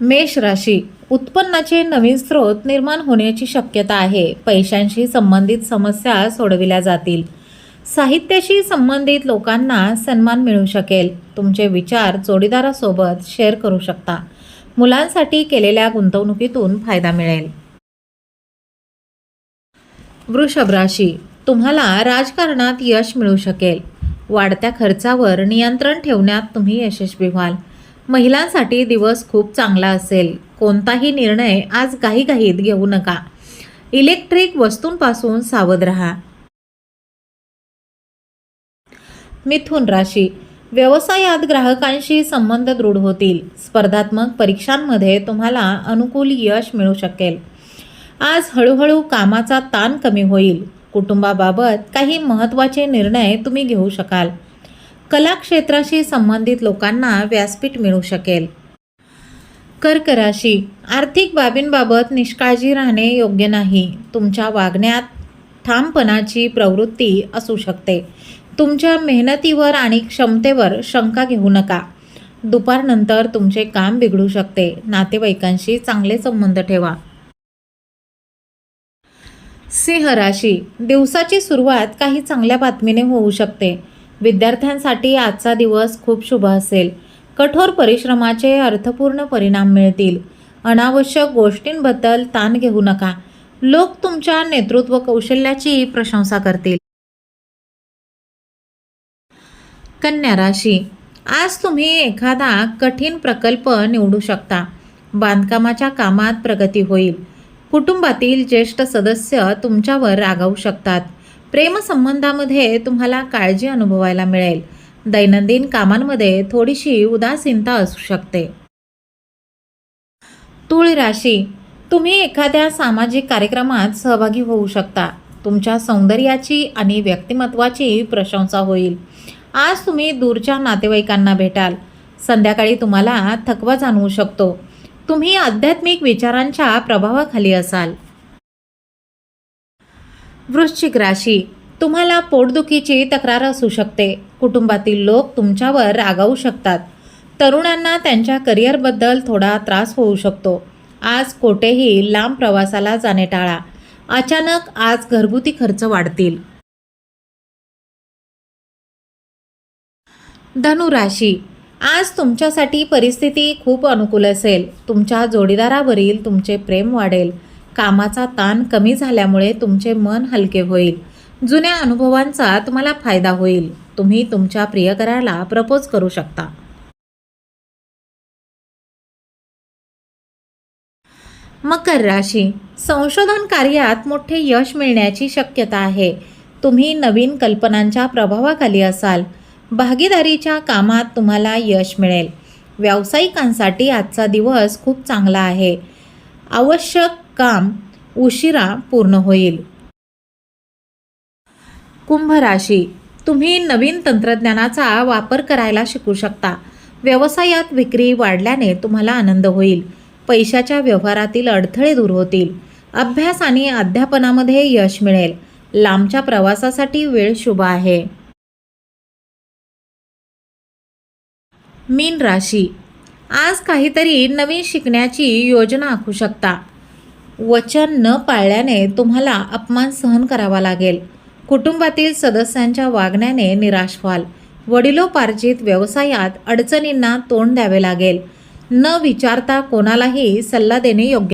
मेष राशी उत्पन्नाचे नवीन स्रोत निर्माण होण्याची शक्यता आहे. पैशांशी संबंधित समस्या सोडविल्या जातील. साहित्याशी संबंधित लोकांना सन्मान मिळू शकेल. तुमचे विचार जोडीदारासोबत शेअर करू शकता. मुलांसाठी केलेल्या गुंतवणुकीतून फायदा मिळेल. वृषभ राशी तुम्हाला राजकारणात यश मिळू शकेल. वाढत्या खर्चावर नियंत्रण ठेवण्यात तुम्ही यशस्वी व्हाल. महिलांसाठी दिवस खूप चांगला असेल. कोणताही निर्णय आज घाईघाईत घेऊ नका. इलेक्ट्रिक वस्तूंपासून सावध राहा. मिथुन राशी. व्यवसायात ग्राहकांशी संबंध दृढ होतील. स्पर्धात्मक परीक्षांमध्ये तुम्हाला अनुकूल यश मिळू शकेल. आज हळूहळू कामाचा ताण कमी होईल. कुटुंबाबाबत काही महत्त्वाचे निर्णय तुम्ही घेऊ शकाल. कला क्षेत्राशी संबंधित लोकांना व्यासपीठ मिळू शकेल. कर्क राशी आर्थिक बाबींबाबत निष्काळजी राहणे योग्य नाही. तुमच्या वागण्यात ठामपणाची प्रवृत्ती असू शकते. तुमच्या मेहनतीवर आणि क्षमतेवर शंका घेऊ नका. दुपारनंतर तुमचे काम बिघडू शकते. नातेवाईकांशी चांगले संबंध ठेवा. सिंह राशी दिवसाची सुरुवात काही चांगल्या बातमीने होऊ शकते. विद्यार्थ्यांसाठी आजचा दिवस खूप शुभ असेल. कठोर परिश्रमाचे अर्थपूर्ण परिणाम मिळतील. अनावश्यक गोष्टींबद्दल ताण घेऊ नका. लोक तुमच्या नेतृत्व कौशल्याची प्रशंसा करतील. कन्या राशी. आज तुम्ही एखादा कठीण प्रकल्प निवडू शकता. बांधकामाच्या कामात प्रगती होईल. कुटुंबातील ज्येष्ठ सदस्य तुमच्यावर रागावू शकतात. प्रेमसंबंधामध्ये तुम्हाला काळजी अनुभवायला मिळेल. दैनंदिन कामांमध्ये थोडीशी उदासीनता असू शकते. तुळ राशी. तुम्ही एखाद्या सामाजिक कार्यक्रमात सहभागी होऊ शकता. तुमच्या सौंदर्याची आणि व्यक्तिमत्वाची प्रशंसा होईल. आज तुम्ही दूरच्या नातेवाईकांना भेटाल. संध्याकाळी तुम्हाला थकवा जाणवू शकतो. तुम्ही आध्यात्मिक विचारांच्या प्रभावाखाली असाल. वृश्चिक राशी. तुम्हाला पोटदुखीची तक्रार असू शकते. कुटुंबातील लोक तुमच्यावर रागावू शकतात. तरुणांना त्यांच्या करिअरबद्दल थोडा त्रास होऊ शकतो. आज कोठेही लांब प्रवासाला जाणे टाळा. अचानक आज घरगुती खर्च वाढतील. धनुराशी. आज तुमच्यासाठी परिस्थिती खूप अनुकूल असेल. तुमच्या जोडीदारावरील तुमचे प्रेम वाढेल. कामाचा ताण कमी झाल्यामुळे तुमचे मन हलके होईल. जुन्या अनुभवांचा तुम्हाला फायदा होईल. तुम्ही तुमच्या प्रियकराला प्रपोज करू शकता. मकर राशी. संशोधन कार्यात मोठे यश मिळण्याची शक्यता आहे. तुम्ही नवीन कल्पनांच्या प्रभावाखाली असाल. भागीदारीच्या कामात तुम्हाला यश मिळेल. व्यावसायिकांसाठी आजचा दिवस खूप चांगला आहे. आवश्यक काम उशिरा पूर्ण होईल. कुंभ राशी. तुम्ही नवीन तंत्रज्ञानाचा वापर करायला शिकू शकता. व्यवसायात विक्री वाढल्याने तुम्हाला आनंद होईल. पैशाच्या व्यवहारातील अडथळे दूर होतील. अभ्यास आणि अध्यापनामध्ये यश मिळेल. लांबच्या प्रवासासाठी वेळ शुभ आहे. मीन राशी. आज काहीतरी नवीन शिकण्याची योजना आखू शकता. वचन न पाळल्याने तुम्हाला अपमान सहन करावा लागेल. कुटुंबातील सदस्यांच्या वागण्याने निराश व्हाल. वडिलोपार्जित व्यवसायात अडचणींना तोंड द्यावे लागेल. न विचारता कोणालाही सल्ला देणे योग्य